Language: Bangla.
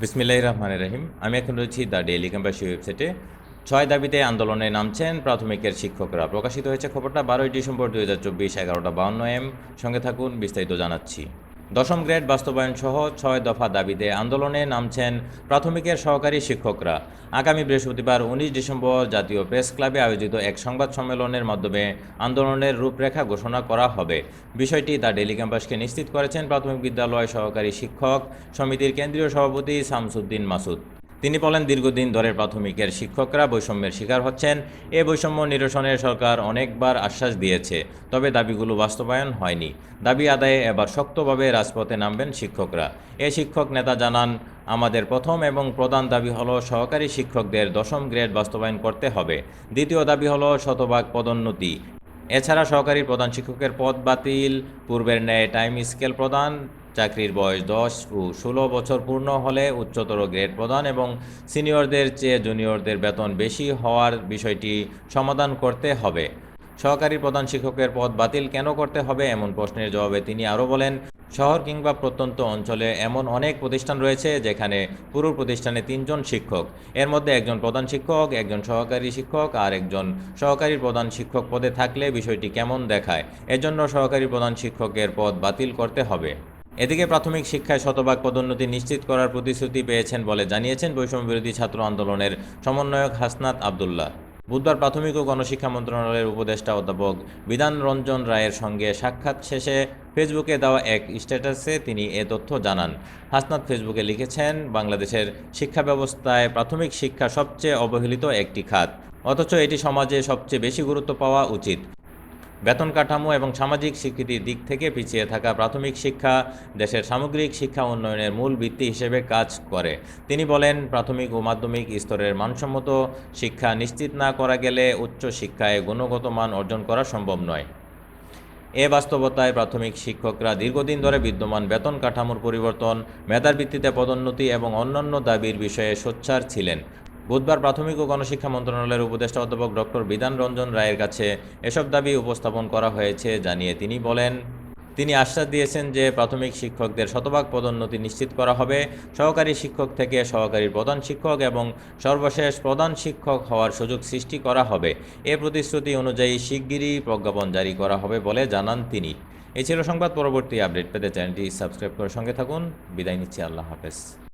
বিসমিল্লাহ রহমানের রহিম। আমি এখন রয়েছি দ্য ডেইলি ক্যাম্পাসি ওয়েবসাইটে। ছয় দাবিতে আন্দোলনে নামছেন প্রাথমিকের শিক্ষকরা। প্রকাশিত হয়েছে খবরটা বারোই ডিসেম্বর দু হাজার চব্বিশ এগারোটা বাউন্ন এম। সঙ্গে থাকুন, বিস্তারিত জানাচ্ছি। দশম গ্রেড বাস্তবায়ন সহ ছয় দফা দাবিতে আন্দোলনে নামছেন প্রাথমিকের সহকারী শিক্ষকরা। আগামী বৃহস্পতিবার উনিশ ডিসেম্বর জাতীয় প্রেস ক্লাবে আয়োজিত এক সংবাদ সম্মেলনের মাধ্যমে আন্দোলনের রূপরেখা ঘোষণা করা হবে। বিষয়টি দ্য ডেলি ক্যাম্পাসকে নিশ্চিত করেছেন প্রাথমিক বিদ্যালয় সহকারী শিক্ষক সমিতির কেন্দ্রীয় সভাপতি শামসুদ্দিন মাসুদ। তিনি বলেন, দীর্ঘদিন ধরে প্রাথমিকের শিক্ষকরা বৈষম্যের শিকার হচ্ছেন। এ বৈষম্য নিরসনে সরকার অনেকবার আশ্বাস দিয়েছে, তবে দাবিগুলো বাস্তবায়ন হয়নি। দাবি আদায়ে এবার শক্তভাবে রাজপথে নামবেন শিক্ষকরা। এ শিক্ষক নেতা জানান, আমাদের প্রথম এবং প্রধান দাবি হলো সহকারী শিক্ষকদের দশম গ্রেড বাস্তবায়ন করতে হবে। দ্বিতীয় দাবি হলো শতভাগ পদোন্নতি। এছাড়া সহকারী প্রধান শিক্ষকের পদ বাতিল, পূর্বের ন্যায় টাইম স্কেল প্রদান চাকরির বয়স দশ ও ষোলো বছর পূর্ণ হলে উচ্চতর গ্রেড প্রদান এবং সিনিয়রদের চেয়ে জুনিয়রদের বেতন বেশি হওয়ার বিষয়টি সমাধান করতে হবে। সহকারী প্রধান শিক্ষকের পদ বাতিল কেন করতে হবে এমন প্রশ্নের জবাবে তিনি আরও বলেন, শহর কিংবা প্রত্যন্ত অঞ্চলে এমন অনেক প্রতিষ্ঠান রয়েছে যেখানে পুরো প্রতিষ্ঠানে তিনজন শিক্ষক। এর মধ্যে একজন প্রধান শিক্ষক, একজন সহকারী শিক্ষক আর একজন সহকারী প্রধান শিক্ষক পদে থাকলে বিষয়টি কেমন দেখায়। এজন্য সহকারী প্রধান শিক্ষকের পদ বাতিল করতে হবে। এদিকে প্রাথমিক শিক্ষায় শতভাগ পদোন্নতি নিশ্চিত করার প্রতিশ্রুতি পেয়েছেন বলে জানিয়েছেন বৈষম্য বিরোধী ছাত্র আন্দোলনের সমন্বয়ক হাসনাত আবদুল্লাহ। বুধবার প্রাথমিক ও গণশিক্ষা মন্ত্রণালয়ের উপদেষ্টা অধ্যাপক বিধান রঞ্জন রায়ের সঙ্গে সাক্ষাৎ শেষে ফেসবুকে দেওয়া এক স্ট্যাটাসে তিনি এ তথ্য জানান। হাসনাত ফেসবুকে লিখেছেন, বাংলাদেশের শিক্ষা ব্যবস্থায় প্রাথমিক শিক্ষা সবচেয়ে অবহেলিত একটি খাত। অথচ এটি সমাজে সবচেয়ে বেশি গুরুত্ব পাওয়া উচিত। বেতন কাঠামো এবং সামাজিক স্বীকৃতির দিক থেকে পিছিয়ে থাকা প্রাথমিক শিক্ষা দেশের সামগ্রিক শিক্ষা উন্নয়নের মূল ভিত্তি হিসেবে কাজ করে। তিনি বলেন, প্রাথমিক ও মাধ্যমিক স্তরের মানসম্মত শিক্ষা নিশ্চিত না করা গেলে উচ্চ শিক্ষায় গুণগত মান অর্জন করা সম্ভব নয়। এ বাস্তবতায় প্রাথমিক শিক্ষকরা দীর্ঘদিন ধরে বিদ্যমান বেতন কাঠামোর পরিবর্তন, মেধার ভিত্তিতে পদোন্নতি এবং অন্যান্য দাবির বিষয়ে সোচ্চার ছিলেন। বুধবার প্রাথমিক ও গণশিক্ষা মন্ত্রণালয়ের উপদেষ্টা অধ্যাপক ডক্টর বিধান রঞ্জন রায়ের কাছে এসব দাবি উপস্থাপন করা হয়েছে জানিয়ে তিনি বলেন, তিনি আশ্বাস দিয়েছেন যে প্রাথমিক শিক্ষকদের শতভাগ পদোন্নতি নিশ্চিত করা হবে। সহকারী শিক্ষক থেকে সহকারী প্রধান শিক্ষক এবং সর্বশেষ প্রধান শিক্ষক হওয়ার সুযোগ সৃষ্টি করা হবে। এ প্রতিশ্রুতি অনুযায়ী শিগগিরই প্রজ্ঞাপন জারি করা হবে বলে জানান তিনি। এই ছিল সংবাদ পরবর্তী আপডেট। পেতে চ্যানেলটি সাবস্ক্রাইব করে সঙ্গে থাকুন। বিদায় নিচ্ছি। আল্লাহ হাফেজ।